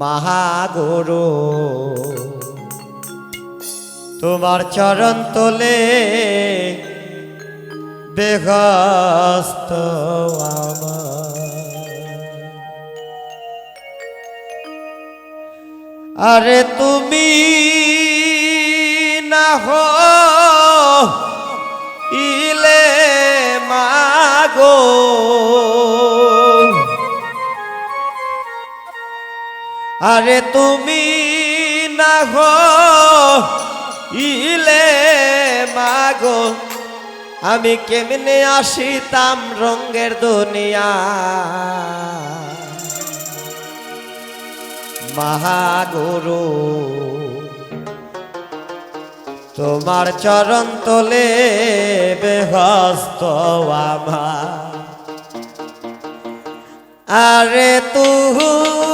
মহাগুরু। তোমার চরণ তোলে বেহস্ত আরে তুমি না হো ইলে মাগো। আরে তুমি না হো ইলে মাগো, আমি কেমনে আসিতাম রঙ্গের দুনিয়া? মহাগুরু, তোমার চরণ তোলে বেহস্ত আমার। আরে না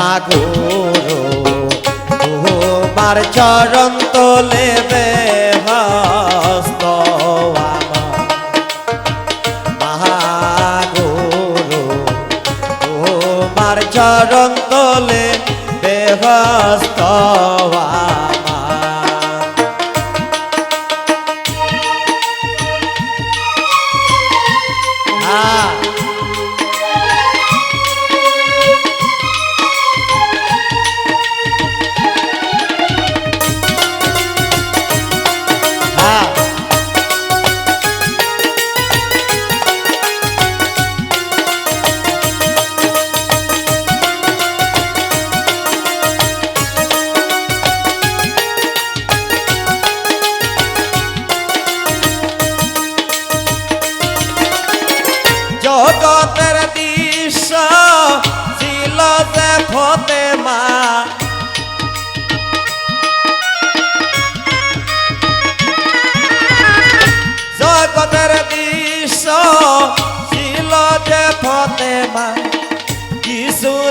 তুমি না গো ইলে মাগো কেমনে আসিতাম রঙ্গের দুনিয়ায় আমি কেমনে আসিতাম রঙ্গের দুনিয়ায় মাগো তোমার চরণ তোলে চরণ তোলে বেহস্ত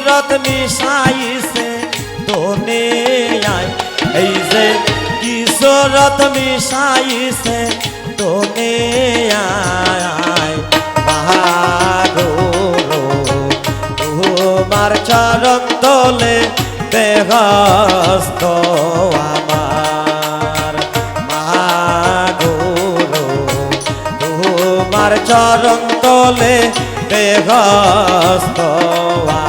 সুরত মিশাইছে দুনিয়ায় এই যে কি সুরত মিশাইছে দুনিয়ায় মহাগুরু তোমার চরণ তোলে দেহস্ত আমার। মহাগুরু তোমার চরণ তোলে দেহস্ত আমার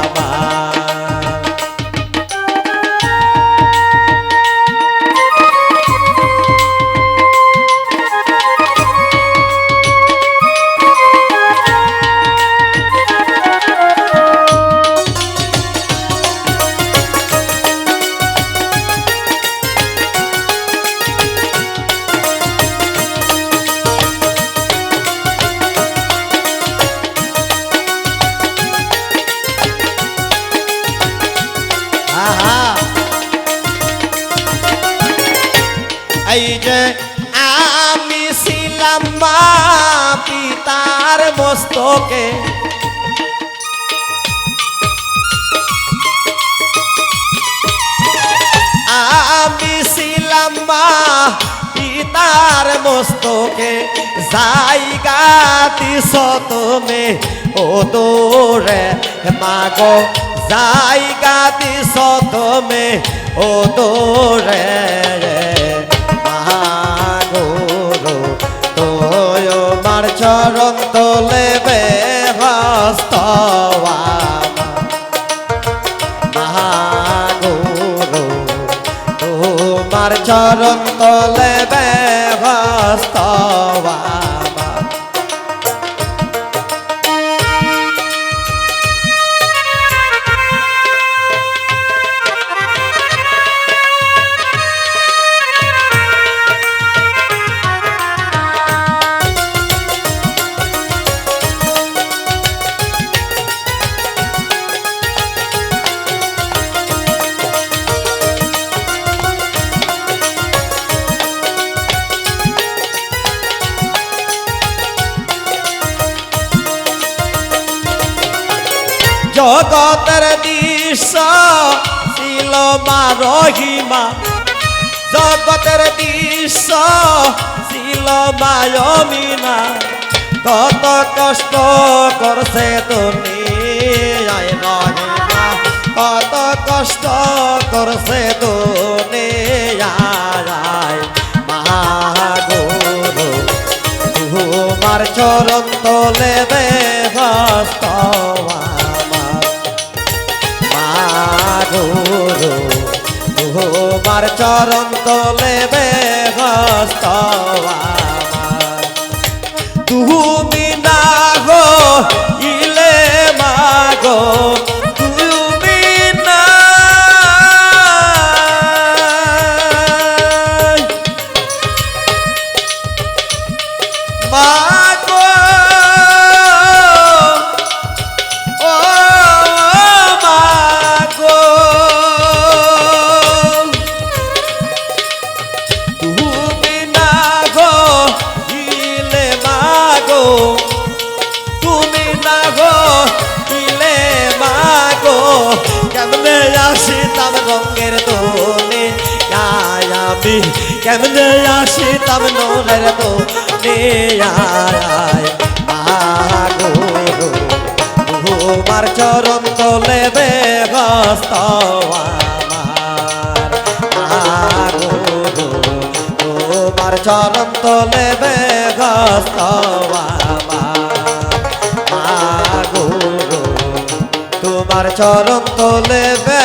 যে আমি ছিলাম মা পিতার মস্তকে। আমি ছিলাম মা পিতার মস্তকে, জায়গা দিস তুমি ও দোরে। মাগো জায়গা দিস তুমি ও দোরে। চরণ তোলে বেহস্ত মহাগুরু তোমার চরণ তোলে ব্যস্ত জগতের দৃশ্য ছিল মা রহিমা জগতের দৃশ্য ছিল মায়মিনা। কত কষ্ট করছে রহিমা কত কষ্ট করছে দুনিয়ায় মহাগুরু তোমার চরণ তলে দে তোমার চরণ তলে দে আমি কেমনে আসি তাম নোরের দোলে আয় মাগো তোমার চরণ তলে বেহস্ত আমার। তোমার চরণ তলে বেহস্ত আমার। তোমার চরণ তলে বে